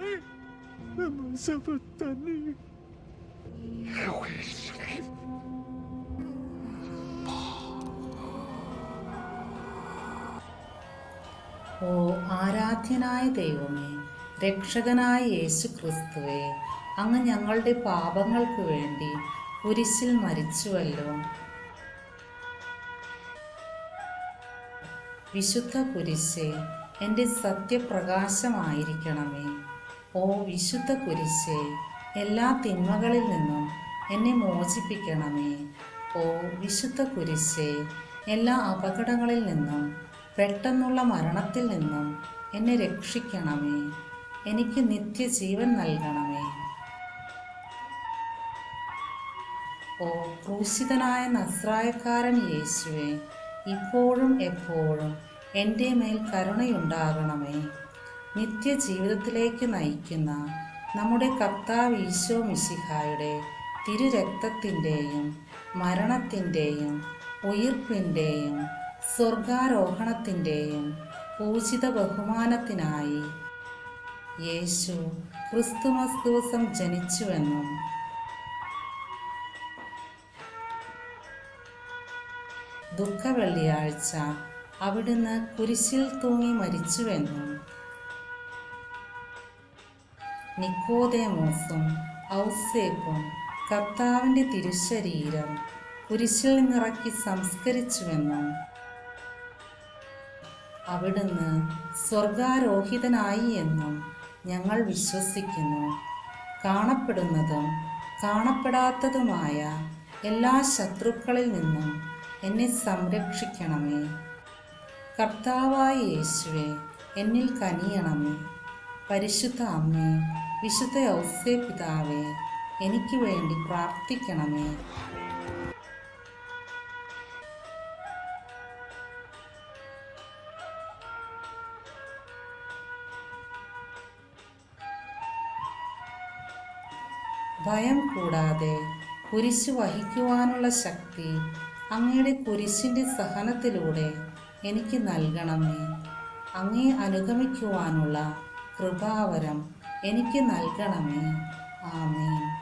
Naman sa ഓ ആരാധ്യനായ ദൈവമേ രക്ഷകനായ യേശു ക്രിസ്തുവെ അങ്ങ് ഞങ്ങളുടെ പാപങ്ങൾക്ക് വേണ്ടി കുരിശിൽ മരിച്ചുവല്ലോ. വിശുദ്ധ കുരിശേ എന്റെ സത്യപ്രകാശമായിരിക്കണമേ. ഓ വിശുദ്ധ കുരിശേ എല്ലാ തിന്മകളിൽ നിന്നും എന്നെ മോചിപ്പിക്കണമേ. ഓ വിശുദ്ധ കുരിശേ എല്ലാ അപകടങ്ങളിൽ നിന്നും പെട്ടെന്നുള്ള മരണത്തിൽ നിന്നും എന്നെ രക്ഷിക്കണമേ. എനിക്ക് നിത്യജീവൻ നൽകണമേ. ഓ ക്രൂശിതനായ നസ്രായക്കാരൻ യേശുവെ ഇപ്പോഴും എപ്പോഴും എന്റെ മേൽ കരുണയുണ്ടാകണമേ. നിത്യജീവിതത്തിലേക്ക് നയിക്കുന്ന നമ്മുടെ കർത്താവ് ഈശോ മിശിഹായുടെ തിരുരക്തത്തിന്റെയും മരണത്തിന്റെയും ഉയിർപ്പിന്റെയും സ്വർഗാരോഹണത്തിന്റെയും പൂജിത ബഹുമാനത്തിനായി യേശു ക്രിസ്തുമസ് ദിവസം ജനിച്ചുവെന്നും ദുഃഖവെള്ളിയാഴ്ച അവിടുന്ന് കുരിശിൽ തൂങ്ങി മരിച്ചുവെന്നും നിക്കോദേമോസും ഔസേപ്പും കർത്താവിന്റെ തിരുശരീരം കുരിശിൽ നിറക്കി സംസ്കരിച്ചുവെന്നും അവിടുന്ന് സ്വർഗാരോഹിതനായി എന്നും ഞങ്ങൾ വിശ്വസിക്കുന്നു. കാണപ്പെടുന്നതും കാണപ്പെടാത്തതുമായ എല്ലാ ശത്രുക്കളിൽ നിന്നും എന്നെ സംരക്ഷിക്കണമേ. കർത്താവായ യേശുവെ എന്നിൽ കനിയണമേ. പരിശുദ്ധ അമ്മേ വിശുദ്ധ ഔസേ പിതാവേ എനിക്ക് വേണ്ടി പ്രാർത്ഥിക്കണമേ. ഭയം കൂടാതെ കുരിശ് വഹിക്കുവാനുള്ള ശക്തി അങ്ങയുടെ കുരിശിന്റെ സഹനത്തിലൂടെ എനിക്ക് നൽകണമേ. അങ്ങേ അനുഗമിക്കുവാനുള്ള കൃപാവരം എനിക്ക് നൽകണമേ. ആമേൻ.